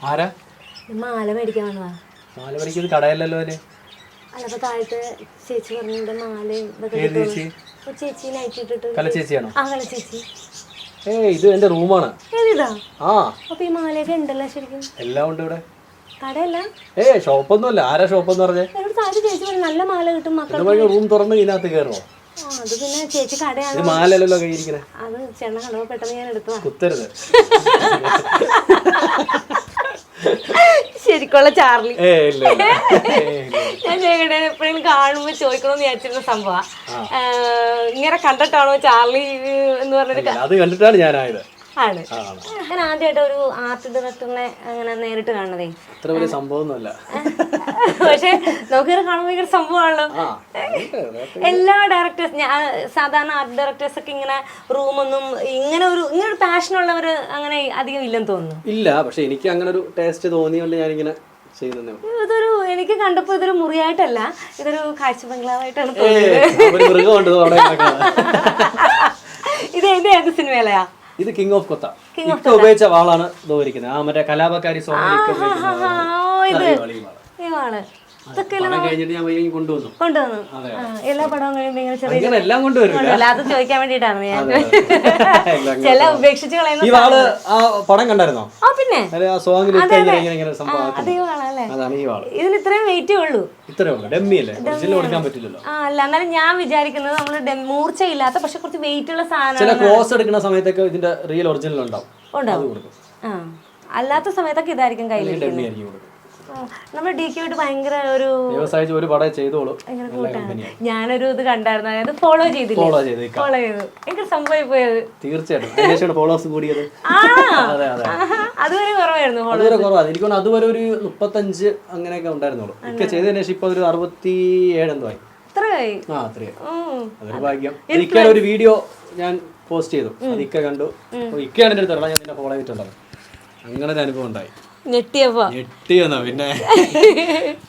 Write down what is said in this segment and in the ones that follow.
ആരാ? മാല മേടിക്കാൻ വന്നതാ. മാല കടയല്ലല്ലോ അല്ലേ താഴത്തെ ചേച്ചി പറഞ്ഞു ഇവിടെ മാല ഇതൊക്കെ ഏത് ചേച്ചി? ചേച്ചി നൈറ്റ് ഇട്ടിട്ട്. കല ചേച്ചിയാണോ? ആ കല ചേച്ചി. ഏ ഇത് എന്റെ റൂമാണ്. ആ. അപ്പൊ ഈ മാലയൊക്കെ ഉണ്ടല്ലോ ശരിക്കും. എല്ലാം ഉണ്ട് ഇവിടെ. കടയല്ല. ഏ ഷോപ്പൊന്നുമല്ല. ആരാ ഷോപ്പെന്ന് പറഞ്ഞേ? താഴത്തെ ചേച്ചി പറഞ്ഞു നല്ല മാല കിട്ടും മക്കൾ ഇത് റൂം തുറന്ന് ഇതിനകത്ത് കയറുമോ ആ അത് പിന്നെ ചേച്ചി കടയാണ്. ഇത് മാലല്ലോ കയ്യിരിക്കണേ അത് ചേട്ടൻ കണ്ടപ്പോ പെട്ടെന്ന് ഞാൻ കുത്തരുത്. ശരിക്കുള്ള ചാർലി. ഞാൻ ചോദിക്കട്ടെ എപ്പോഴെങ്കിലും കാണുമ്പോൾ ചോദിക്കണമെന്ന് വിചാരിച്ചിരുന്ന സംഭവം. ഇങ്ങനെ കണ്ടിട്ടാണോ ചാർലി എന്ന് പറഞ്ഞൊരു ക- അത് കണ്ടിട്ടാണ് ഞാനായത്. ആണ്. അങ്ങനെ. ഞാൻ ആദ്യമായിട്ട് ഒരു ആർട്ട് ഡയറക്ടറിനെ അങ്ങനെ നേരിട്ട് കാണുന്നതേ. അത്ര വലിയ സംഭവമൊന്നുമല്ല. പക്ഷെ നമുക്കിത് കാണുമ്പോൾ ഭയങ്കര സംഭവമാണല്ലോ. എല്ലാ ഡയറക്ടേഴ്സ് ഞാൻ സാധാരണ ആർട്ട് ഡയറക്ടേഴ്സ് ഒക്കെ ഇങ്ങനെ റൂമൊന്നും ഇങ്ങനെ ഒരു ഇങ്ങനെ ഒരു പാഷൻ ഉള്ളവർ അങ്ങനെ അധികം ഇല്ലെന്ന് തോന്നുന്നു. ഇല്ല പക്ഷെ എനിക്ക് അങ്ങനെ ഒരു ടേസ്റ്റ് തോന്നിയോണ്ട് ഞാനിങ്ങനെ. ഇതൊരു എനിക്ക് കണ്ടപ്പോ ഇതൊരു മുറിയായിട്ടല്ല ഇതൊരു കാഴ്ച ബംഗ്ലാവായിട്ടാണ് തോന്നിയത്. ഇത് ഏത് സിനിമയിലെയാ ഇത് കിങ് ഓഫ് കൊത്ത ഇക്ക ഉപയോഗിച്ച വാളാണ് ഇത് ഉപയോഗിക്കുന്നത് ആ മറ്റേ കലാപക്കാരി സോണിക്ക് ഉപയോഗിക്കുന്ന ആ, വാളാണ്. ഇത് അറിയോ ഈ വാൾ? വൈകി കൊണ്ടുവന്നു. എല്ലാ പടവും ഇങ്ങനെ ചെറിയ അത് ചോദിക്കാൻ വേണ്ടിട്ടാണ് ഞാൻ. ചില ഉപേക്ഷിച്ച് കളയുന്ന പടം കണ്ടായിരുന്നോ? ആ പിന്നെ. ഇതിന് ഇത്രയും വെയിറ്റേ ഉള്ളൂ. ആ അല്ല എന്നാലും ഞാൻ വിചാരിക്കുന്നത് നമ്മൾ മൂർച്ചയില്ലാത്ത പക്ഷെ കുറച്ച് വെയിറ്റ് ഉള്ള സാധനം ക്ലോസ് എടുക്കുന്ന സമയത്തൊക്കെ ഇതിന്റെ റിയൽ ഒറിജിനൽ ഉണ്ടാവും. ഉണ്ടാവും. ആ അല്ലാത്ത സമയത്തൊക്കെ ഇതായിരിക്കും കയ്യിൽ നമ്മൾ ഡി കെ ഭയങ്കര ഒരു വ്യവസായിച്ച് ഒരു പടം ചെയ്തോളൂ. ഞാനൊരു ഇത് കണ്ടായിരുന്നു. അതായത് ഫോളോ ചെയ്തില്ല? ഫോളോ ചെയ്ത് ഫോളോ ചെയ്തു. എനിക്ക് സംഭവം പോയത്. തീർച്ചയായിട്ടും. അതിനുശേഷമാണ് ഫോളോവേഴ്സ് കൂടിയത്. ആ. അതെ അതെ. അതുവരെ കുറവായിരുന്നു അതുവരെ കുറവാണ് എനിക്ക് അതുവരെ ഒരു മുപ്പത്തഞ്ച് അങ്ങനെയൊക്കെ ഉണ്ടായിരുന്നുള്ളൂ. ഒക്കെ ചെയ്തതിന് ശേഷം ഇപ്പൊ ഒരു അറുപത്തി ഏഴ് എന്തോ ആയി. ആ അതൊരു ഭാഗ്യം. ഒരു വീഡിയോ ഞാൻ പോസ്റ്റ് ചെയ്തു. അത് ഇക്ക കണ്ടു. ഇക്കയാണ് എന്റെ ഞാൻ നിന്നെ ഫോളോ ചെയ്തിട്ടുണ്ടത് അങ്ങനെ ഒരു അനുഭവം ഉണ്ടായി. ഞെട്ടിയെന്നാ പിന്നെ?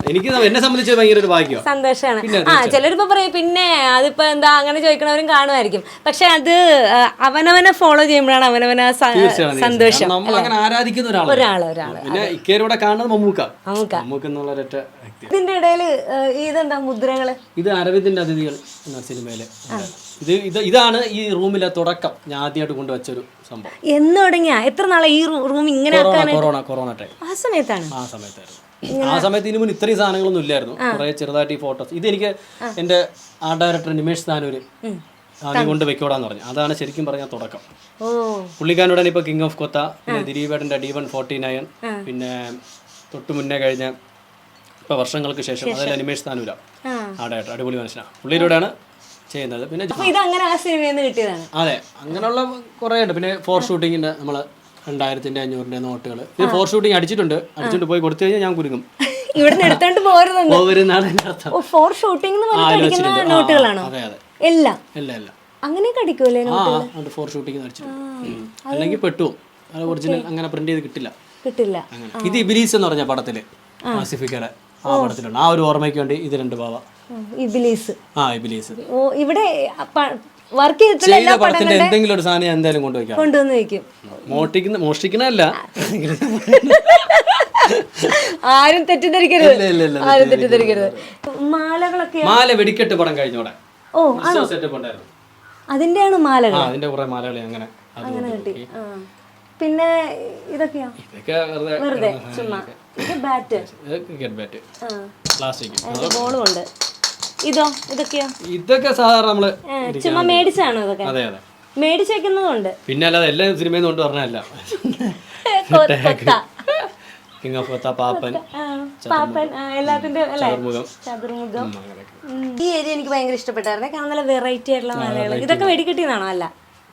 എനിക്ക് എന്നെ സംബന്ധിച്ച് ഭയങ്കര ഒരു ഭാഗ്യമാണ് സന്തോഷാണ്. ആ ചിലരിപ്പോ പറയും പിന്നെ അതിപ്പോ എന്താ അങ്ങനെ ചോദിക്കണവരും കാണുമായിരിക്കും. പക്ഷെ അത് അവനവനെ ഫോളോ ചെയ്യുമ്പോഴാണ് അവനവനെ സന്തോഷം. നമ്മൾ അങ്ങനെ ആരാധിക്കുന്ന ഒരാൾ ഒരാൾ പിന്നെ ഇക്കയിലൂടെ കാണുന്നത് മമ്മൂക്ക. നമുക്ക് മമ്മൂക്ക എന്നുള്ള ഒരൊറ്റ ഇതിന്റെ ഇടയിൽ ആ, ഇതെന്താ മുദ്രകൾ? ഇത് അരവിന്ദിന്റെ അതിഥികൾ എന്ന സിനിമയിലെ. ഇത് ഇത് ഇതാണ് ഈ റൂമിലെ തുടക്കം. ഞാൻ ആദ്യമായിട്ട് കൊണ്ടുവച്ചൊരു സംഭവം. എന്ന് തുടങ്ങിയ? എത്ര നാളെ ഈ റൂം ഇങ്ങനെ കൊറോണ കൊറോണ ആ സമയത്താണ്. ആ സമയത്തായിരുന്നു. ആ സമയത്ത് ഇതിനു മുന്നേ ഇത്രയും സാധനങ്ങളൊന്നും ഇല്ലായിരുന്നു. കുറെ ചെറുതായിട്ട് ഈ ഫോട്ടോസ് ഇത് എനിക്ക് എന്റെ ആർട്ട് ഡയറക്ടർ നിമേഷ് താനൂര് ആദ്യം കൊണ്ട് വെക്കോടാന്ന് പറഞ്ഞു. അതാണ് ശരിക്കും പറഞ്ഞ തുടക്കം. ഓ. പുള്ളിക്കാരനോടാണ് ഇപ്പൊ കിങ് ഓഫ് കൊത്ത പിന്നെ ദിലീപേട്ടന്റെ ഡി വൺ ഫോർട്ടി നയൻ പിന്നെ തൊട്ട് മുന്നേ കഴിഞ്ഞ ഇപ്പൊ വർഷങ്ങൾക്ക് ശേഷം അതായത് നിമേഷ് താനൂര. ആ. ഡയറക്ടർ അടിപൊളി മനുഷ്യനാണ് പുള്ളിയിലൂടെയാണ് ചെയ്യുന്നത്. പിന്നെ ഇത് അങ്ങനെ ആ സിനിമയിൽ നിന്ന് കിട്ടിയതാണ്. അതെ അങ്ങനെയുള്ള കുറേ ഉണ്ട് പിന്നെ ഫോർ ഷൂട്ടിങ്ങിന്റെ നമ്മൾ രണ്ടായിരത്തിന്റെ അഞ്ഞൂറിന്റെ നോട്ടുകൾ. ഇത് ഫോർ ഷൂട്ടിംഗ് അടിച്ചിട്ടുണ്ട്. അടിച്ചിട്ട് പോയി കൊടുത്തു കഴിഞ്ഞാൽ ഞാൻ കുരുങ്ങും. ഇവിടുന്ന് എടുത്തോണ്ട് പോരുന്നുണ്ട്. ഫോർ ഷൂട്ടിംഗ് നോട്ടുകളാണോ? എല്ലാം എല്ലാം അങ്ങനെയൊക്കെ ഫോർ ഷൂട്ടിംഗ് അടിച്ചിട്ടുണ്ട്. അല്ലെങ്കിൽ പെട്ടു. ഒറിജിനൽ അങ്ങനെ പ്രിന്റ് ചെയ്ത് കിട്ടില്ല. കിട്ടില്ല. ഇത് ഇബിലീസ് എന്ന് പറഞ്ഞ പടത്തിൽ. ആസിഫിക്കയുടെ ആ പടത്തിലുണ്ട്. ആ ഒരു ഓർമ്മയ്ക്ക് വേണ്ടി ഇത് രണ്ട് ഉം, ഇബിലീസ്. ആ ഇബിലീസ്. ഇവിടെ വർക്ക് ചെയ്തിട്ടുള്ള എല്ലാ പടത്തിന്റെ എന്തെങ്കിലും ഒരു സാധനം ഞാൻ എന്തായാലും കൊണ്ടുവയ്ക്കാം. കൊണ്ടുവന്ന് വെക്കും മോഷ്ടിക്കുന്ന മോഷ്ടിക്കണല്ല ആരും തെറ്റിദ്ധരിക്കരുത്. ഇല്ല, ഇല്ല, ഇല്ല, ആരും തെറ്റിദ്ധരിക്കരുത്. മാലകളൊക്കെ മാല വെടിക്കെട്ട് പടം കഴിഞ്ഞോടെ? ഓ സെറ്റപ്പ് ഉണ്ടായിരുന്നു. അതിന്റെയാണ് മാലകൾ? ആ അതിന്റെ കുറെ മാലകൾ അങ്ങനെ അത് അങ്ങനെ കിട്ടി. ആ. പിന്നെ ഇതൊക്കെയാ? ഇതൊക്കെ വെറുതെ വെറുതെ ചുമ്മാ. ഇത് ബാറ്റ് ക്രിക്കറ്റ് ബാറ്റ് പ്ലാസ്റ്റിക് ബോളും ഉണ്ട് ഇതോ ഇതൊക്കെയോ? ഇതൊക്കെ സാധാരണ നമ്മൾ ചുമ്മാ മേടിച്ചാണോ ഇതൊക്കെ? അതെ അതെ. മേടിച്ച് വെക്കുന്നതുണ്ട്. പിന്നെ അല്ലാതെ എല്ലാ സിനിമയിൽ കൊണ്ട് പറഞ്ഞല്ല കിങ് ഓഫ് പാപ്പൻ പാപ്പൻ എല്ലാത്തിന്റെ അല്ലേ? ചതുർമുഖം. ഈ ഏരിയ എനിക്ക് ഭയങ്കര ഇഷ്ടപ്പെട്ടായിരുന്നു. കാരണം നല്ല വെറൈറ്റി ആയിട്ടുള്ള മലയാളം ഇതൊക്കെ വെടിക്കെട്ടിന്നാണോ? അല്ല.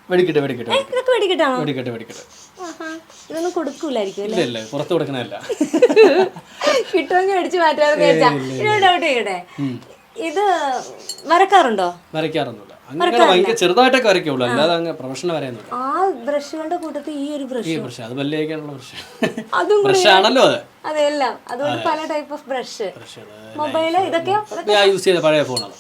വെടിക്കട്ടെ വെടിക്കട്ടെ ഇതൊക്കെ വെടിക്കെട്ടാണോ? വെടിക്കട്ടെ വെടിക്കട്ടെ. ഇതൊന്നും കൊടുക്കൂലായിരിക്കും ഇല്ല ഇല്ല. പുറത്ത് കൊടുക്കണല്ല കിട്ടുമെങ്കിൽ അടിച്ചു മാറ്റാമെന്ന് വിചാരിച്ചാ. ഡൗട്ട് ചെയ്യട്ടെ. ഇത് വരക്കാറുണ്ടോ? വരയ്ക്കാറൊന്നുമില്ല. അങ്ങനെ ഭയങ്കര ചെറുതായിട്ടൊക്കെ വരയ്ക്കുള്ളൂ. അല്ലാതെ അങ്ങ് പ്രൊഫഷണൽ വരയൊന്നുമില്ല. ആ ബ്രഷുകളുടെ കൂട്ടത്തിൽ ഈ ഒരു ബ്രഷ് ഈ ബ്രഷ്. അത് വല്ലിയേക്കാനുള്ള ബ്രഷ്. അതും ബ്രഷ് ആണല്ലോ അത്. അതെല്ലാം അതുകൊണ്ട് പല ടൈപ്പ് ഓഫ് ബ്രഷ് മൊബൈൽ ഇതൊക്കെ ഞാൻ യൂസ് ചെയ്ത പഴയ ഫോണാണ്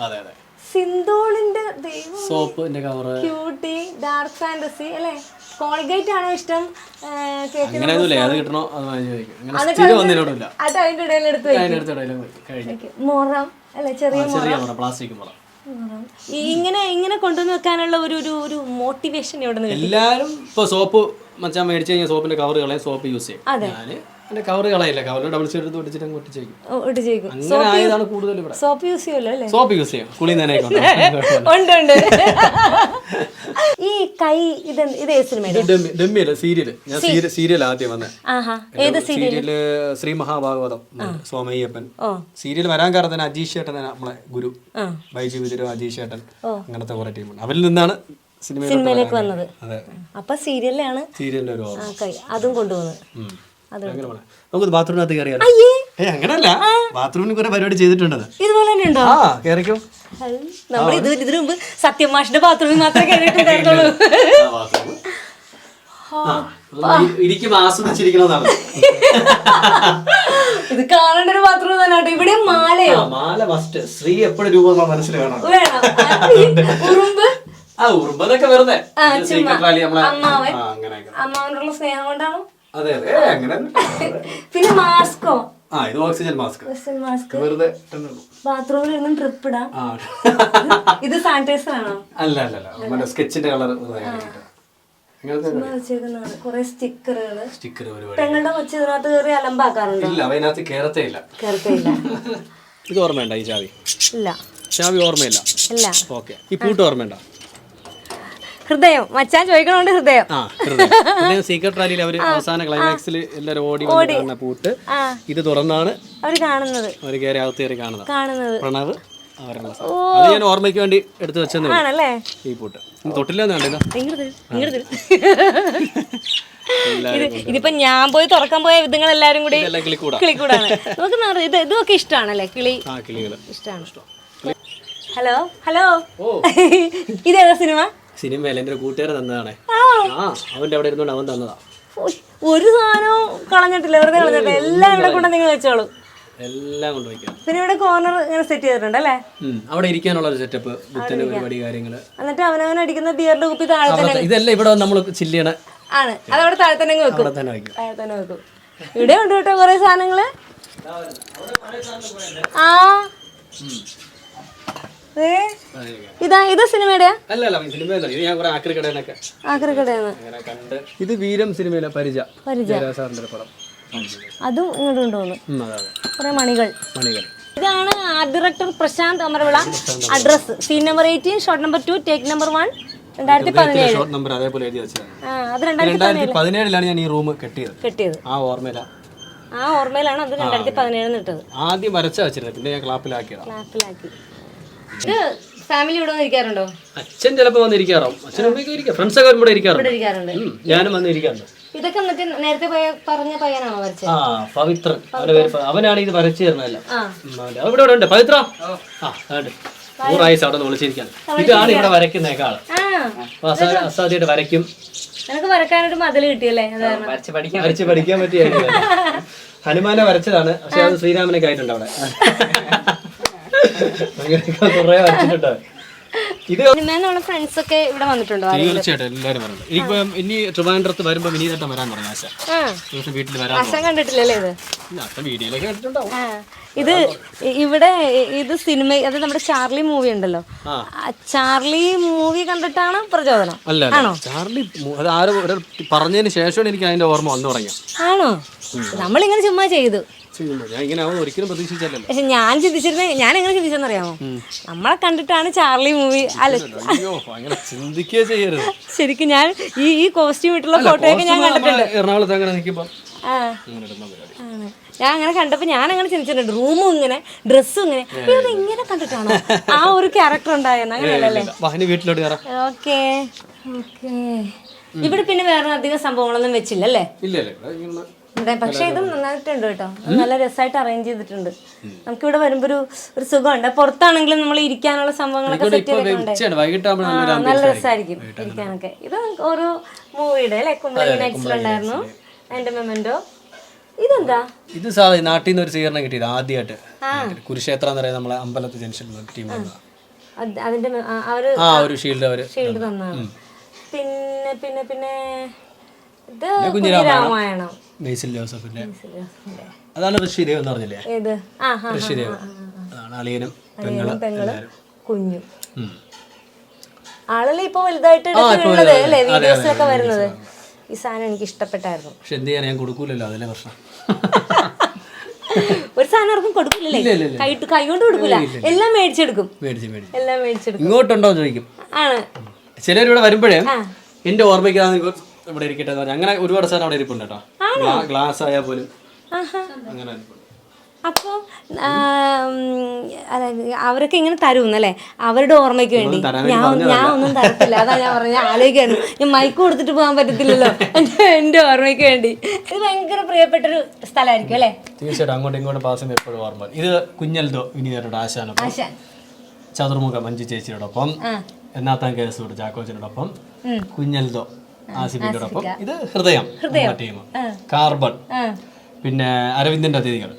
അതെ അതെ. സിന്തോളിന്റെ ദൈവം സോപ്പിന്റെ കവർ ക്യൂട്ടി ഡാർക്ക് ഫാന്റസി അല്ലേ? കോൾഗേറ്റ് ആണോ ഇഷ്ടം? അങ്ങനെ അത് അതിന്റെ ഇടയിൽ എടുത്ത് മുറം. അല്ലെ? ചെറിയ ചെറിയ മുറ പ്ലാസ്റ്റിക് മുറ ഈ ഇങ്ങനെ ഇങ്ങനെ കൊണ്ടുവന്ന് വെക്കാനുള്ള ഒരു ഒരു ഒരു മോട്ടിവേഷൻ എവിടെ നിന്ന് എല്ലാരും ഇപ്പൊ സോപ്പ് മച്ചാൻ മേടിച്ചു കഴിഞ്ഞാൽ സോപ്പിന്റെ കവർ കളയാൻ സോപ്പ് യൂസ് ചെയ്യും. ഞാൻ കവർ കളയില്ല. ഡബിൾ സൈഡ് എടുത്ത് ഒട്ടിച്ചിട്ട് അങ്ങ് ഒട്ടിച്ചേക്കും ഇട്ട് ചെയ്യും അങ്ങനെ ആയതാണ് കൂടുതൽ ഇവിടെ. സോപ്പ് യൂസ് ചെയ്യുമല്ലോ അല്ലേ? സോപ്പ് യൂസ് ചെയ്യും. കുളി നനയൊക്കെ ഉണ്ട്? ഉണ്ട് ഈ കൈ ഇത് ഇത് ഏത് സിനിമയുടെ ഡെമ്മിയല്ല സീരിയൽ ഞാൻ സീരിയൽ ആദ്യം വന്നത് ഏത് സീരിയൽ? ശ്രീ മഹാഭാഗവതം സോമയ്യപ്പൻ സീരിയൽ വരാൻ കാരണം തന്നെ അജീഷ് ചേട്ടൻ നമ്മളെ ഗുരു. വൈജു വിതിരോ അജീഷ് ചേട്ടൻ. അങ്ങനത്തെ കുറെ ടീമുണ്ട് അവരിൽ നിന്നാണ് സിനിമയിലേക്ക് വന്നത്. അപ്പൊ സീരിയലിലാണ് അതും കൊണ്ടുപോകുന്നത്. നമുക്ക് ബാത്റൂമിനകത്ത് കയറിയാലോ? അയ്യേ. ഏ അങ്ങനല്ല. ബാത്റൂമിന് കുറെ പരിപാടി ചെയ്തിട്ടുണ്ടത് ഇതുപോലെ തന്നെ ഉണ്ടോ? ആ കയറിക്കോ നമ്മൾ ഇത് ഇതിനു മുമ്പ് സത്യം മാഷിന്റെ ബാത്റൂമിൽ മാത്രമേ കേട്ടിട്ടുണ്ടായിരുന്നുള്ളൂ ഇരിക്കുമ്പോ ആസ്വദിച്ചിരിക്കണമെന്നാണ്. ഇത് കാണേണ്ട ഒരു ബാത്റൂം തന്നെ ഇവിടെ മാലയോ? മാല ഫസ്റ്റ് ശ്രീ എപ്പോഴും രൂപം മനസ്സിൽ വേണം. ഉറുമ്പ്? ആ ഉറുമ്പതൊക്കെ വെറുതെ. അമ്മാവൻ. അമ്മാവനുള്ള സ്നേഹം കൊണ്ടാണോ? അതെ അതെ. അങ്ങനെ പിന്നെ മാസ്കോ? ആ ഇത് ഓക്സിജൻ മാസ്ക്. മാസ്ക്. വെറുതെ. ബാത്റൂമിൽ ഇരുന്നും ട്രിപ്പ് ഇടാം. ഇത് സാനിറ്റൈസർ ആണോ? അല്ല അല്ല അല്ല. മറ്റേ സ്കെച്ചിന്റെ കളർ പെങ്ങളുടെ കയറി അലമ്പാക്കാറുണ്ടോ? ഇല്ല അതിനകത്ത് കേറത്തേ ഇല്ല. കേർത്തില്ല ഇത് ഓർമ്മയുണ്ടോ ഈ ചാവി? ഇല്ല. ചാവി ഓർമ്മയില്ല. ഇല്ല. ഓക്കെ. ഈ പൂട്ട് ഓർമ്മയുണ്ടോ? ഹൃദയം. മച്ചാൻ ചോദിക്കണോണ്ട് ഹൃദയം. ആ സീക്രട്ട് റാലിയിൽ അവർ അവസാന ക്ലൈമാക്സിൽ എല്ലാവരും ഓടി വന്ന് പൂട്ട്. ഇത് തുറന്നാണ് അവർ കാണുന്നത്. അവർ കയറി അകത്ത് കയറി കാണുന്നത്. കാണുന്നത്. പ്രണവ് അത് ഞാൻ ഓർമ്മയ്ക്ക് വേണ്ടി എടുത്തു വെച്ചത്. ആണല്ലേ? ഈ പൂട്ട്. തൊട്ടില്ലെന്ന് ഇങ്ങോട്ട് ഇങ്ങോട്ട് ഇതിപ്പോ ഞാൻ പോയി തുറക്കാൻ പോയ വിധങ്ങൾ എല്ലാരും കൂടി കിളിക്കൂടാണ്. നമുക്ക് ഇത് ഇതൊക്കെ ഇഷ്ടമാണല്ലേ കിളി. ഇഷ്ടമാണ് ഹലോ? ഹലോ? ഇതേതാ സിനിമ? സിനിമയല്ല എന്റെ ഒരു കൂട്ടുകാരൻ തന്നതാണ്. ആ. അവിടെ ഇരുന്നോണ്ട് അവൻ തന്നതാ. ഒരു സാധനവും കളഞ്ഞിട്ടില്ല. വെറുതെ കളഞ്ഞിട്ടില്ല. എല്ലാം ഇവിടെ കൊണ്ട് നിങ്ങൾ വെച്ചോളൂ. എല്ലാം കൊണ്ട് വയ്ക്കാം പിന്നെ ഇവിടെ കോർണർ ഇങ്ങനെ സെറ്റ് ചെയ്തിട്ടുണ്ട് അല്ലേ? അവിടെ ഇരിക്കാനുള്ള ഒരു സെറ്റപ്പ് ബുദ്ധന്റെ പരിപാടി കാര്യങ്ങൾ എന്നിട്ട് അവനവൻ അടിക്കുന്ന ബിയറിന്റെ കുപ്പി താഴെ തന്നെ ഇതല്ല ഇവിടെ നമ്മൾ ചില്ലിയണ ആണ്. അതവിടെ താഴെ തന്നെ വെക്കും. അവിടെ തന്നെ വെക്കും. താഴെ തന്നെ വെക്കും. ഇവിടെ ഉണ്ട് കേട്ടോ കുറെ സാധനങ്ങൾ. ആ. ഇതാ ഇത് സിനിമയുടെ? ഇത് ഞാൻ കുറെ ആക്രി കടയിലൊക്കെ ആക്രിക്കടയെന്ന് അങ്ങനെ കണ്ട് ഇത് വീരം സിനിമയിലെ പരിച ജയരാജ് പടം. അതും ഇങ്ങോട്ട് കൊണ്ടുപോകുന്നു കുറെ മണികൾ. മണികൾ. ഇതാണ് art director Prashanth Amaravila address. Scene number eighteen shot number two take number one പതിനേഴിലാണ് ഞാൻ ഈ റൂം കെട്ടിയത്. കെട്ടിയത്. ആ ഓർമ്മയില. ആ ഓർമ്മയിലാണ് അത് രണ്ടായിരത്തി പതിനേഴിൽ ഇട്ടത്. ആദ്യം വരച്ച വെച്ചിരുന്നത് പിന്നെ ഞാൻ ക്ലാപ്പിലാക്കിയതാണ് ക്ലാപ്പിലാക്കി. ഇത് ഫാമിലി ഇവിടെ അച്ഛൻ ചിലപ്പോൾ വന്നിരിക്കാറാവും അച്ഛനും അമ്മയൊക്കെ ഇരിക്കാം. ഫ്രണ്ട്സ് ഒക്കെ ഇവിടെ ഇരിക്കാറുണ്ട്. ഇവിടെ ഇരിക്കാറുണ്ട്. ഉം, ഞാനും വന്നിരിക്കാറുണ്ട് ഇതൊക്കെ നേരത്തെ പോയ പറഞ്ഞ പയ്യനാണോ വരച്ചത് ആ പവിത്രൻ അവന്റെ പേര് പ- അവനാണ് ഇത് വരച്ചു തരുന്നതല്ല. ആ. അവിടെ ഇവിടെ ഉണ്ട്. പവിത്ര? ആ. അതുണ്ട്. നൂറായിസ് അവിടെ നിന്ന് വിളിച്ചിരിക്കാൻ ഇതാണ് ഇവിടെ വരയ്ക്കുന്ന ആൾ ആ. അപ്പൊ അസാ- അസാധ്യമായിട്ട് വരയ്ക്കും. നിനക്ക് വരക്കാനൊരു മതിൽ കിട്ടിയല്ലേ? അത് കാരണം. വരച്ച് പഠിക്കാൻ പറ്റിയ ഹനുമാനെ വരച്ചതാണ്. പക്ഷെ അത് ശ്രീരാമനൊക്കെ ആയിട്ടുണ്ട് അവിടെ. കുറെ വരച്ചിട്ടുണ്ട്. ഇത് ഫ്രണ്ട്സ് ഒക്കെ ഇവിടെ വന്നിട്ടുണ്ടോ തീർച്ചയായിട്ടും എല്ലാവരും ഇനിയിപ്പം ഇനി ട്രിവാൻഡ്രത്ത് വരുമ്പോൾ വിനീതട്ടം വരാൻ തുടങ്ങി ആശ. ആ. ദിവസം വീട്ടിൽ വരാൻ ആശാൻ കണ്ടിട്ടില്ലല്ലേ ഇത്? വീഡിയോയിലൊക്കെ കണ്ടിട്ടുണ്ടാവും. ഇത് ഇവിടെ ഇത് സിനിമ അത് നമ്മുടെ ചാർലി മൂവി ഉണ്ടല്ലോ. ചാർലി മൂവി കണ്ടിട്ടാണ് പ്രചോദനം. അല്ല ചാർലി അത് ആരോ പറഞ്ഞതിന് ശേഷമാണ് എനിക്ക് അതിന്റെ ഓർമ്മ വന്നു തുടങ്ങിയത്. ആണോ? നമ്മളിങ്ങനെ ചുമ്മാ ചെയ്തു. ഞാൻ ഇങ്ങനെ ആവും ഒരിക്കലും പ്രതീക്ഷിച്ചല്ലോ പക്ഷെ ഞാൻ ചിന്തിച്ചിരുന്ന ഞാൻ എങ്ങനെ ചിന്തിച്ചെന്നറിയാമോ നമ്മളെ കണ്ടിട്ടാണ് ചാർലി മൂവി അല്ല. അയ്യോ അങ്ങനെ ചിന്തിക്കേ ചെയ്യരുത്. ശരിക്കും ഞാൻ ഈ ഈ കോസ്റ്റ്യൂം ഇട്ടുള്ള ഫോട്ടോയൊക്കെ ഞാൻ കണ്ടിട്ടുണ്ട്. എറണാകുളത്ത് അങ്ങനെ നിൽക്കുമ്പോൾ ഞാൻ അങ്ങനെ കണ്ടപ്പോ ഞാൻ അങ്ങനെ ചിന്തിച്ചിട്ടുണ്ട്. റൂമും ഇങ്ങനെ ഡ്രസ്സും ഇങ്ങനെ. ഇത് ഇങ്ങനെ കണ്ടിട്ടാണോ? ആ ഒരു ക്യാരക്ടർ ഉണ്ടായിരുന്നു അങ്ങനെയല്ലേ വാഹന വീട്ടിലോട്ട് കയറാം. Okay okay. ഇവിടെ പിന്നെ വേറെ അധികം സംഭവങ്ങളൊന്നും വെച്ചില്ല അല്ലേ ഇല്ല. ഇവിടെ പക്ഷേ ഇതും നന്നായിട്ടുണ്ട് കേട്ടോ. നല്ല രസമായിട്ട് അറേഞ്ച് ചെയ്തിട്ടുണ്ട്. നമുക്ക് ഇവിടെ വരുമ്പോ ഒരു ഒരു സുഖമുണ്ട്. പുറത്താണെങ്കിലും നമ്മൾ ഇരിക്കാനുള്ള സംഭവങ്ങളൊക്കെ സെറ്റ് ചെയ്തിട്ടുണ്ട്. നല്ല രസമായിരിക്കും ഇരിക്കാനൊക്കെ. ഇത് ഓരോ മൂവിയുടെ അല്ലെ? കുമ്പളി നൈറ്റ്സിലുണ്ടായിരുന്നു അതിന്റെ മെമ്മന്റോ ഇതെന്താ? ഇത് സാധാ നാട്ടിൽ നിന്ന് ഒരു സ്വീകരണം കിട്ടിയത് ആദ്യമായിട്ട് കുരുക്ഷേത്രം എന്ന് പറയുന്ന നമ്മളെ അമ്പലത്തെ ജംഗ്ഷനിൽ ടീം അതിന്റെ ആ, ഒരു ഷീൽഡ് അവർ ഷീൽഡ് തന്നാണ് പിന്നെ പിന്നെ പിന്നെ ഇത് കുഞ്ഞിരാമായണം. ബേസിൽ ജോസഫിന്റെ. അതാണ് ഋഷിദേവ് എന്ന് പറഞ്ഞില്ലേ? ഏത്? ഋഷിദേവ്. അതാണ് അളിയനും പെങ്ങളും എല്ലാവരും. കുഞ്ഞു. ഉം. ആളല്ലേ ഇപ്പൊ വലുതായിട്ട് അല്ലേ? വീഡിയോസിലൊക്കെ വരുന്നത്. ഈ സാധനം എനിക്ക് ഇഷ്ടപ്പെട്ടായിരുന്നു. പക്ഷെ എന്ത് ചെയ്യാൻ ഞാൻ കൊടുക്കൂലല്ലോ അതിലെ പ്രശ്നം. ഒരു സാധനം ആർക്കും കൊടുക്കില്ലല്ലേ? കൈ കൈ കൊണ്ട് കൊടുക്കില്ല എല്ലാം മേടിച്ചെടുക്കും. എല്ലാം മേടിച്ചെടുക്കും. ഇങ്ങോട്ടുണ്ടോ ചോദിക്കും. ആണ്. ചിലർ ഇവിടെ വരുമ്പോഴേ എന്റെ ഓർമ്മയ്ക്ക് ഇവിടെ ഇരിക്കട്ടെ എന്ന് അങ്ങനെ ഒരുപാട് സാധനം അവിടെ ഇരിപ്പുണ്ട് കേട്ടോ. ഗ്ലാസ് ആയാൽ പോലും. അങ്ങനെ ഇരിപ്പുണ്ട്. അപ്പോൾ അവരൊക്കെ ഇങ്ങനെ തരും അല്ലേ അവരുടെ ഓർമ്മയ്ക്ക് വേണ്ടി. ഞാൻ ഞാൻ ഒന്നും തരത്തില്ല. അതാ ഞാൻ പറഞ്ഞ ആലോചിക്കാണ് ഞാൻ മൈക്ക് കൊടുത്തിട്ട് പോകാൻ പറ്റത്തില്ലല്ലോ. എന്റെ എന്റെ ഓർമ്മയ്ക്ക് വേണ്ടി. ഇത് ഭയങ്കര പ്രിയപ്പെട്ടൊരു സ്ഥലമായിരിക്കും അല്ലേ? തീർച്ചയായിട്ടും അങ്ങോട്ടും ഇങ്ങോട്ടും പാസ് എപ്പോഴും ഓർമ്മ. ഇത് കുഞ്ഞൽദോ ഇനി ആശാൻ ചതുർമുഖ മഞ്ജു ചേച്ചിയോടൊപ്പം എന്നാത്താൻ കേസോട് ചാക്കോച്ചനോടൊപ്പം കുഞ്ഞൽദോ. ആസിഫിനോടൊപ്പം ഇത് ഹൃദയം ടീം. കാർബൺ. പിന്നെ അരവിന്ദന്റെ അതിഥികൾ.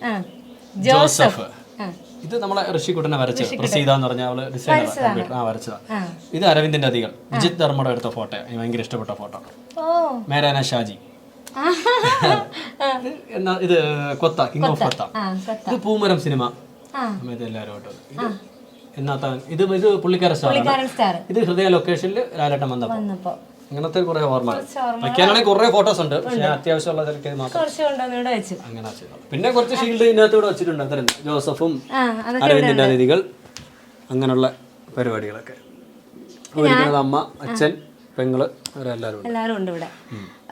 ജോസഫ്. ഇത് നമ്മളെ ഋഷിക്കുട്ടനെ വരച്ചത് പ്രസീത എന്ന് പറഞ്ഞ അവൾ ഡിസൈനർ ആ വരച്ചതാ ഇത് അരവിന്ദന്റെ അതികൾ വിജിത് ധർമ്മയുടെ എടുത്ത ഫോട്ടോ. എനിക്ക് ഭയങ്കര ഇഷ്ടപ്പെട്ട ഫോട്ടോ. മേരാന ഷാജി. ഇത് എന്നാ ഇത് കൊത്ത കിങ് ഓഫ് കൊത്ത. ഇത് പൂമരം സിനിമ. സമയത്ത് എല്ലാവരും ഇത് ഇത് പുള്ളിക്കാരൻ സ്റ്റാർ ഇത് ഹൃദയ ലൊക്കേഷനിൽ ലാലേട്ടൻ വന്നപ്പോൾ വന്നപ്പോ. അങ്ങനത്തെ കുറെ ഓർമ്മ. വയ്ക്കാനാണെങ്കിൽ കുറെ ഫോട്ടോസ് ഉണ്ട്. പക്ഷേ അത്യാവശ്യമുള്ള മാത്രം. വെച്ചു. അങ്ങനെ പിന്നെ കുറച്ച് ഷീൽഡ് ഇതിനകത്ത് ഇവിടെ വെച്ചിട്ടുണ്ട്. അത്തരം ജോസഫും അരവിന്ദന്റെ അതിഥികൾ. അങ്ങനെയുള്ള പരിപാടികളൊക്കെ. അമ്മ അച്ഛൻ പെങ്ങൾ അവരെല്ലാവരും ഉണ്ട്. എല്ലാരും ഉണ്ട് ഇവിടെ.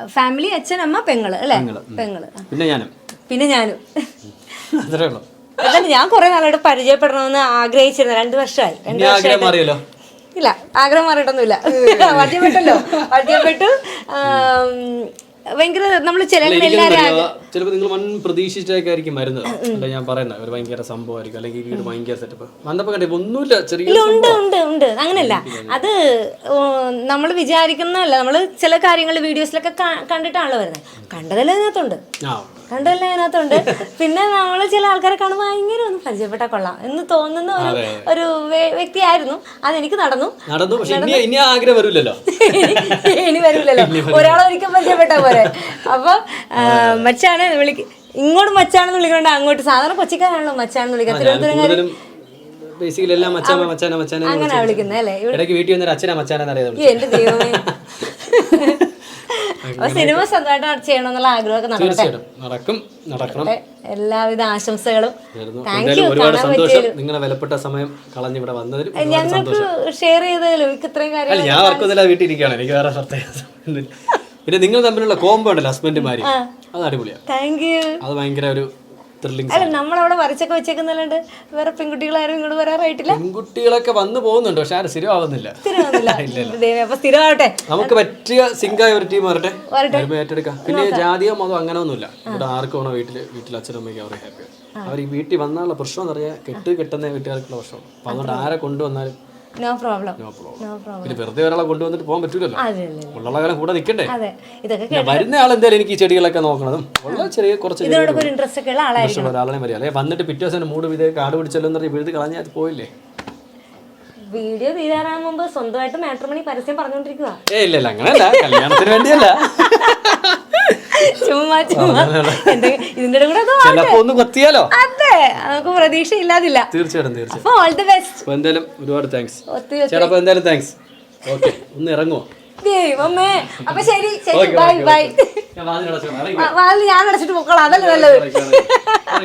ഫാമിലി അച്ഛൻ അമ്മ പെങ്ങൾ അല്ലേ? പെങ്ങൾ. പിന്നെ ഞാനും. പിന്നെ ഞാനും. അത്രേ ഉള്ളൂ. ഞാൻ കുറെ നാളായിട്ട് പരിചയപ്പെടണമെന്ന് ആഗ്രഹിച്ചിരുന്നു. രണ്ടു വർഷമായി. രണ്ടു വർഷമായി ഇല്ല ആഗ്രഹം മാറിയിട്ടൊന്നുമില്ല. പരിചയപ്പെട്ടല്ലോ പരിചയപ്പെട്ടു ഭയങ്കര നമ്മൾ ചില ചിലപ്പോൾ നിങ്ങൾ വൻ പ്രതീക്ഷിച്ചേക്കായിരിക്കും വരുന്നത്. അല്ല ഞാൻ പറയുന്നത് ഒരു ഭയങ്കര സംഭവമായിരിക്കും. അല്ലെങ്കിൽ വീട് ഭയങ്കര സെറ്റപ്പ് വന്നപ്പോൾ കണ്ടേ ഒന്നുമില്ല ചെറിയ ഉണ്ട് ഉണ്ട് ഉണ്ട്. അങ്ങനല്ല അത് നമ്മൾ വിചാരിക്കുന്നതല്ല. നമ്മൾ ചില കാര്യങ്ങൾ വീഡിയോസിലൊക്കെ കണ്ടിട്ടാണല്ലോ വരുന്നത്. കണ്ടതെല്ലാം അതിനകത്തുണ്ട് കണ്ടതെല്ലാം അതിനകത്തുണ്ട് പിന്നെ നമ്മൾ ചില ആൾക്കാരെ കാണുമ്പോൾ ഭയങ്കര ഒന്ന് പരിചയപ്പെട്ടാൽ കൊള്ളാം എന്ന് തോന്നുന്ന ഒരു ഒരു വ്യ- വ്യക്തിയായിരുന്നു. അതെനിക്ക് നടന്നു. നടന്നു ഇനി ആഗ്രഹം വരില്ലല്ലോ. ഇനി വരില്ലല്ലോ. ഒരാളെ ഒരിക്കൽ പരിചയപ്പെട്ടാ പോരെ അപ്പൊ മച്ചാണ് വിളിക്ക ഇങ്ങോട്ട് മച്ചാണെന്ന് വിളിക്കണ്ട അങ്ങോട്ട് സാധാരണ കൊച്ചിക്കാരാണല്ലോ മച്ചാണെന്ന് വിളിക്കുക തിരുവനന്തപുരം ബേസിക്കലി എല്ലാം മച്ചാന മച്ചാന മച്ചാന അങ്ങനെ വിളിക്കുന്നത് അല്ലേ? ഇടയ്ക്ക് വീട്ടിൽ വന്നൊരു അച്ഛനാ എന്റെ ദൈവമേ. അപ്പൊ സിനിമ സ്വന്തമായിട്ട് ചെയ്യണമെന്നുള്ള ആഗ്രഹമൊക്കെ തീർച്ചയായിട്ടും. നടക്കും നടക്കണം. എല്ലാവിധ ആശംസകളും. ഒരുപാട് സന്തോഷം. നിങ്ങളുടെ വിലപ്പെട്ട സമയം കളഞ്ഞ് ഇവിടെ ഒരുപാട് ഞങ്ങൾക്ക് ഷെയർ ചെയ്തതിലും എനിക്ക് ഇത്രയും കാര്യങ്ങൾ ഞാൻ വർക്കൊന്നുമില്ല വീട്ടിൽ ഇരിക്കുകയാണ്. എനിക്ക് വേറെ പ്രത്യേക. പിന്നെ നിങ്ങൾ തമ്മിലുള്ള കോംബോ ഉണ്ടല്ലോ ഹസ്ബൻഡുമാര് അത് അടിപൊളിയാണ് താങ്ക് യു അത് ഭയങ്കര ഒരു അല്ല നമ്മളവിടെ വരച്ചൊക്കെ വെച്ചേക്കുന്നല്ലാണ്ട് വേറെ പെൺകുട്ടികളാരും ഇങ്ങോട്ട് വരാറായിട്ടില്ല? പെൺകുട്ടികളൊക്കെ വന്നു പോകുന്നുണ്ട് പക്ഷെ ആരും സ്ഥിരമാവുന്നില്ല. അപ്പൊ സ്ഥിരമാവട്ടെ. നമുക്ക് പറ്റിയ സിങ്കായ ഒരു ടീം വരട്ടെ. ഏറ്റെടുക്കാം. പിന്നെ ജാതിയോ മതം അങ്ങനെ ഒന്നുമില്ല ഇവിടെ ആർക്കും വീട്ടിൽ വീട്ടിൽ അച്ഛനും അമ്മയ്ക്ക് അവർ ഹാപ്പി അവർ ഈ വീട്ടിൽ വന്നാലുള്ള പ്രശ്നം എന്ന് പറഞ്ഞാൽ കെട്ട് കെട്ടുന്ന വീട്ടുകാർക്കുള്ള പ്രശ്നം അപ്പൊ അതുകൊണ്ട് ആരെ കൊണ്ടുവന്നാലും no problem no problem no problem പിന്നെ വെറുതെ ഒരാളെ കൊണ്ടുവന്നിട്ട് പോകാൻ പറ്റൂലല്ലോ. അതെ അതെ ഉള്ള കാലം കൂടെ നിൽക്കണ്ടേ? അതെ. ഇതൊക്കെ വരുന്ന ആൾ എന്തായാലും എനിക്ക് ഈ ചെടികളൊക്കെ നോക്കണതും ഉള്ള ചെറിയ കുറച്ച് ഇതിനോടൊക്കെ ഒരു ഇൻട്രസ്റ്റ് ഒക്കെ ഉള്ള ആളായിരിക്കും ഇഷ്ടമുള്ള ഒരാളെ മതി. അല്ലെ വന്നിട്ട് പിറ്റേ ദിവസം മൂട് വിധ കാട് പിടിച്ചല്ലോ എന്ന് പറഞ്ഞ് വീട് കളഞ്ഞാൽ അത് പോയില്ലേ? വീഡിയോ തീരാറാൻ മുമ്പ് സ്വന്തമായിട്ട് മാട്രിമണി പരസ്യം പറഞ്ഞുകൊണ്ടിരിക്കുക ഏ ഇല്ല ഇല്ല അങ്ങനെയല്ല. കല്യാണത്തിന് വേണ്ടിയല്ല. ചുമ്മാ ചുമ്മാ. ഇതിന്റെ കൂടെ ചിലപ്പോ ഒന്ന് കൊത്തിയാലോ? അതെ. നമുക്ക് പ്രതീക്ഷ ഇല്ലാതില്ല തീർച്ചയായിട്ടും. തീർച്ചയായിട്ടും ഓൾ ദി ബെസ്റ്റ് എന്തായാലും ഒരുപാട് താങ്ക്സ് ഒത്തിരി എന്തായാലും താങ്ക്സ് ഓക്കെ ഒന്ന് ഇറങ്ങുമോ ദൈവമേ. അപ്പൊ ശരി ശരി. ബൈ ബൈ വാതിൽ ഞാൻ അടച്ചിട്ട് പൊക്കോളാം. അതല്ലേ നല്ലത്.